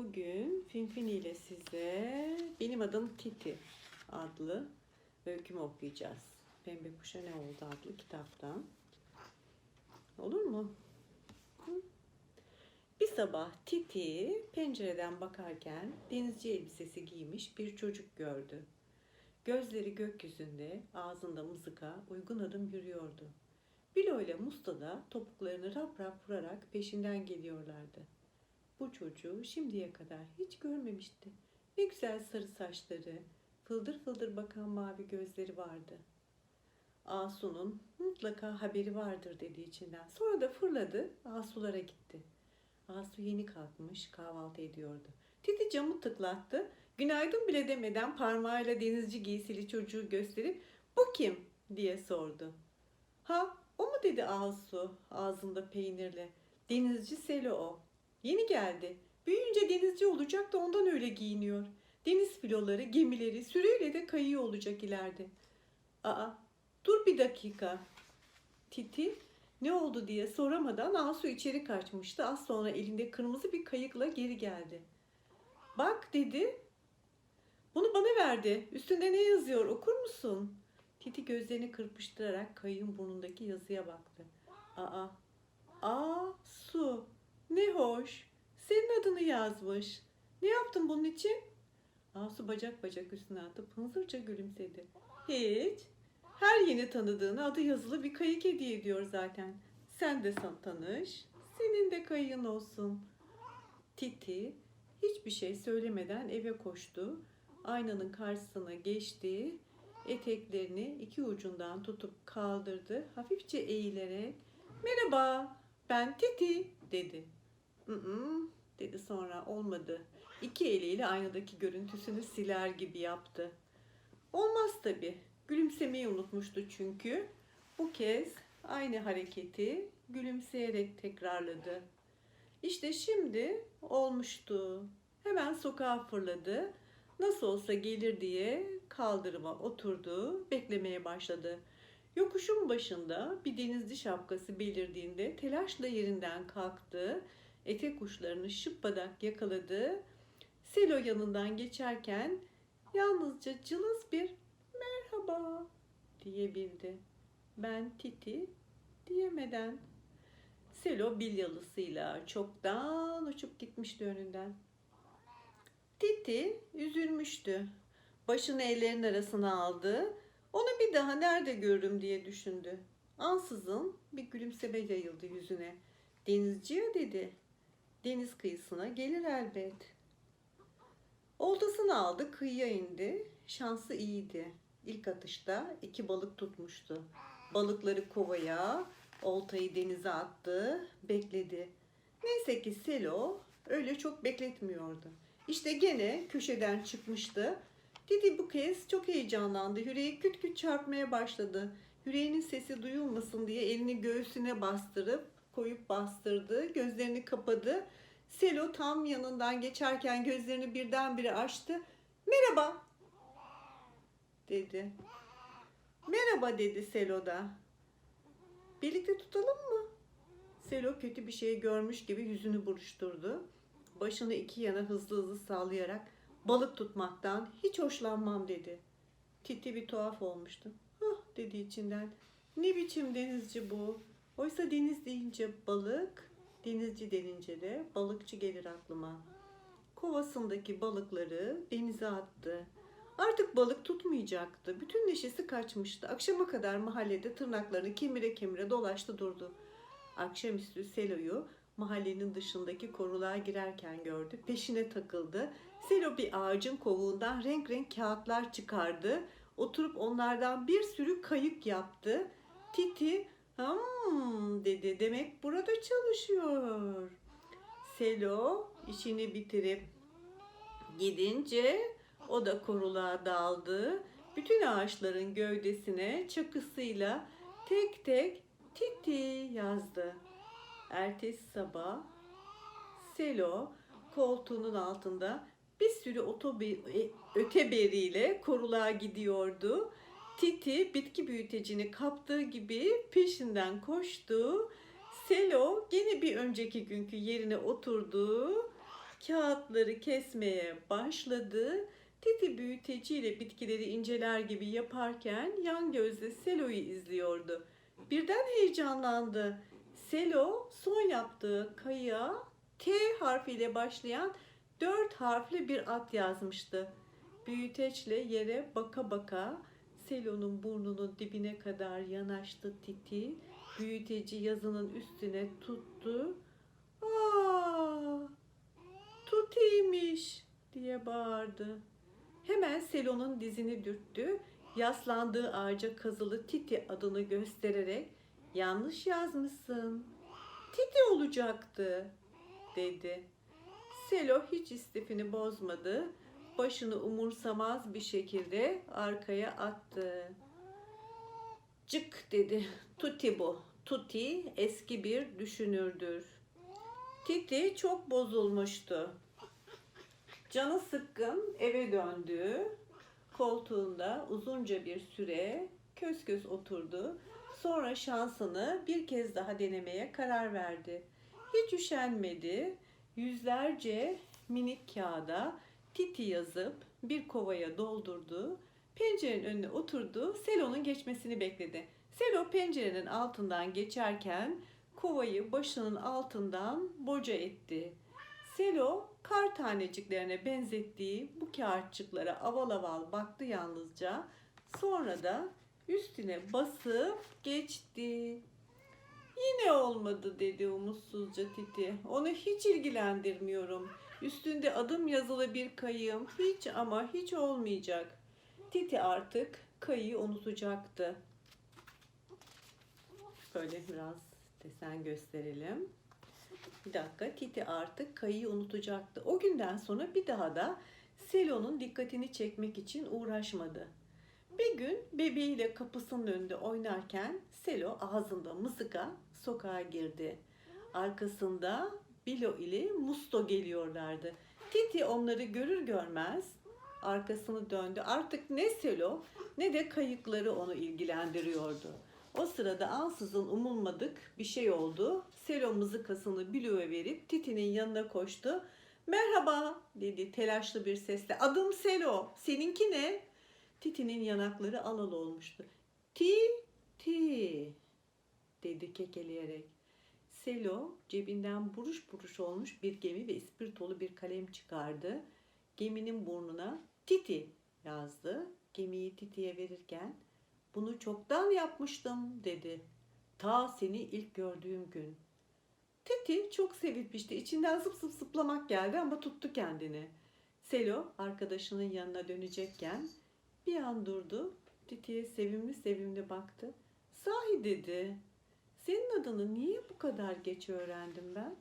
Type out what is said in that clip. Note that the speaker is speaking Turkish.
Bugün Finfin ile size Benim Adım Titi adlı öykümü okuyacağız. Pembe Kuşa Ne Oldu adlı kitaptan. Olur mu? Bir sabah Titi pencereden bakarken denizci elbisesi giymiş bir çocuk gördü. Gözleri gökyüzünde, ağzında mızıka, uygun adım yürüyordu. Bilo ile Musta da topuklarını rap rap vurarak peşinden geliyorlardı. Bu çocuğu şimdiye kadar hiç görmemişti. Ne güzel sarı saçları, fıldır fıldır bakan mavi gözleri vardı. Asu'nun mutlaka haberi vardır dedi içinden. Sonra da fırladı, Asu'lara gitti. Asu yeni kalkmış, kahvaltı ediyordu. Titi camı tıklattı. Günaydın bile demeden parmağıyla denizci giysili çocuğu gösterip bu kim diye sordu. Ha o mu dedi Asu ağzında peynirle. Denizci Selo o. Yeni geldi. Büyüyünce denizci olacak da ondan öyle giyiniyor. Deniz filoları, gemileri sürüyle de kayıyor olacak ileride. Aa, dur bir dakika. Titi ne oldu diye soramadan Asu içeri kaçmıştı. Az sonra elinde kırmızı bir kayıkla geri geldi. Bak dedi. Bunu bana verdi. Üstünde ne yazıyor okur musun? Titi gözlerini kırpıştırarak kayığın burnundaki yazıya baktı. Aa, aa su. Ne hoş. Senin adını yazmış. Ne yaptın bunun için? Asu bacak bacak üstüne atıp hınzırca gülümsedi. Hiç. Her yeni tanıdığına adı yazılı bir kayık hediye ediyor zaten. Sen de san tanış. Senin de kayığın olsun. Titi hiçbir şey söylemeden eve koştu. Aynanın karşısına geçti. Eteklerini iki ucundan tutup kaldırdı. Hafifçe eğilerek "Merhaba, ben Titi." dedi. Dedi sonra olmadı. İki eliyle aynadaki görüntüsünü siler gibi yaptı. Olmaz tabi. Gülümsemeyi unutmuştu çünkü. Bu kez aynı hareketi gülümseyerek tekrarladı. İşte şimdi olmuştu. Hemen sokağa fırladı. Nasıl olsa gelir diye kaldırıma oturdu, beklemeye başladı. Yokuşun başında bir denizci şapkası belirdiğinde telaşla yerinden kalktı. Etek kuşlarını şıppadak yakaladı. Selo yanından geçerken yalnızca cılız bir merhaba diyebildi. Ben Titi diyemeden. Selo bilyalısıyla çoktan uçup gitmişti önünden. Titi üzülmüştü. Başını ellerin arasına aldı. Onu bir daha nerede görürüm diye düşündü. Ansızın bir gülümseme yayıldı yüzüne. Denizci ya dedi. Deniz kıyısına gelir elbet. Oltasını aldı, kıyıya indi. Şansı iyiydi. İlk atışta iki balık tutmuştu. Balıkları kovaya, oltayı denize attı, bekledi. Neyse ki Selo öyle çok bekletmiyordu. İşte gene köşeden çıkmıştı. Didi bu kez çok heyecanlandı. Yüreği küt küt çarpmaya başladı. Yüreğinin sesi duyulmasın diye elini göğsüne bastırıp koyup bastırdı. Gözlerini kapadı. Selo tam yanından geçerken gözlerini birdenbire açtı. Merhaba dedi. Merhaba dedi Selo da. Birlikte tutalım mı? Selo kötü bir şey görmüş gibi yüzünü buruşturdu. Başını iki yana hızlı hızlı sallayarak balık tutmaktan hiç hoşlanmam dedi. Titi bir tuhaf olmuştu. Hah dedi içinden. Ne biçim denizci bu? Oysa deniz deyince balık, denizci denince de balıkçı gelir aklıma. Kovasındaki balıkları denize attı. Artık balık tutmayacaktı. Bütün neşesi kaçmıştı. Akşama kadar mahallede tırnaklarını kemire kemire dolaştı durdu. Akşamüstü Selo'yu mahallenin dışındaki koruluğa girerken gördü. Peşine takıldı. Selo bir ağacın kovuğundan renk renk kağıtlar çıkardı. Oturup onlardan bir sürü kayık yaptı. Titi hmm, dedi demek burada çalışıyor. Selo işini bitirip gidince o da koruluğa daldı. Bütün ağaçların gövdesine çakısıyla tek tek Titi yazdı. Ertesi sabah Selo koltuğunun altında bir sürü otobe e, öteberiyle koruluğa gidiyordu. Titi bitki büyütecini kaptığı gibi peşinden koştu. Selo gene bir önceki günkü yerine oturdu. kağıtları kesmeye başladı. Titi büyüteciyle bitkileri inceler gibi yaparken yan gözle Selo'yu izliyordu. Birden heyecanlandı. Selo son yaptığı kayığa T harfiyle başlayan dört harfli bir at yazmıştı. Büyüteçle yere baka baka Selo'nun burnunun dibine kadar yanaştı Titi. Büyüteci yazının üstüne tuttu. Aa, Tuti'ymiş diye bağırdı. Hemen Selo'nun dizini dürttü. Yaslandığı ağaca kazılı Titi adını göstererek yanlış yazmışsın. Titi olacaktı dedi. Selo hiç istifini bozmadı. Başını umursamaz bir şekilde arkaya attı. Cık dedi. Tuti bu. Tuti eski bir düşünürdür. Titi çok bozulmuştu. Canı sıkkın eve döndü. Koltuğunda uzunca bir süre kös kös oturdu. Sonra şansını bir kez daha denemeye karar verdi. Hiç üşenmedi. Yüzlerce minik kağıda Titi yazıp bir kovaya doldurdu. Pencerenin önüne oturdu. Selo'nun geçmesini bekledi. Selo pencerenin altından geçerken kovayı başının altından boca etti. Selo kar taneciklerine benzettiği bu kağıtçıklara aval aval baktı yalnızca. Sonra da üstüne basıp geçti. Yine olmadı dedi umutsuzca Titi. Onu hiç ilgilendirmiyorum. Üstünde adım yazılı bir kayığım hiç ama hiç olmayacak. Titi artık kayığı unutacaktı. Böyle biraz desen gösterelim. Bir dakika Titi artık kayıyı unutacaktı. O günden sonra bir daha da Selo'nun dikkatini çekmek için uğraşmadı. Bir gün bebeğiyle kapısının önünde oynarken Selo ağzında mızıka sokağa girdi. Arkasında Bilo ile Musto geliyorlardı. Titi onları görür görmez arkasını döndü. Artık ne Selo ne de kayıkları onu ilgilendiriyordu. O sırada ansızın umulmadık bir şey oldu. Selo mızıkasını Bilo'ya verip Titi'nin yanına koştu. Merhaba dedi telaşlı bir sesle. Adım Selo. Seninki ne? Titi'nin yanakları alal olmuştu. Ti, ti dedi kekeleyerek. Selo cebinden buruş buruş olmuş bir gemi ve ispirtolu bir kalem çıkardı. Geminin burnuna Titi yazdı. Gemiyi Titi'ye verirken bunu çoktan yapmıştım dedi. Ta seni ilk gördüğüm gün. Titi çok sevinmişti. İçinden zıp zıp zıplamak geldi ama tuttu kendini. Selo arkadaşının yanına dönecekken bir an durdu. Titi'ye sevimli sevimli baktı. Sahi dedi. Senin adını niye bu kadar geç öğrendim ben?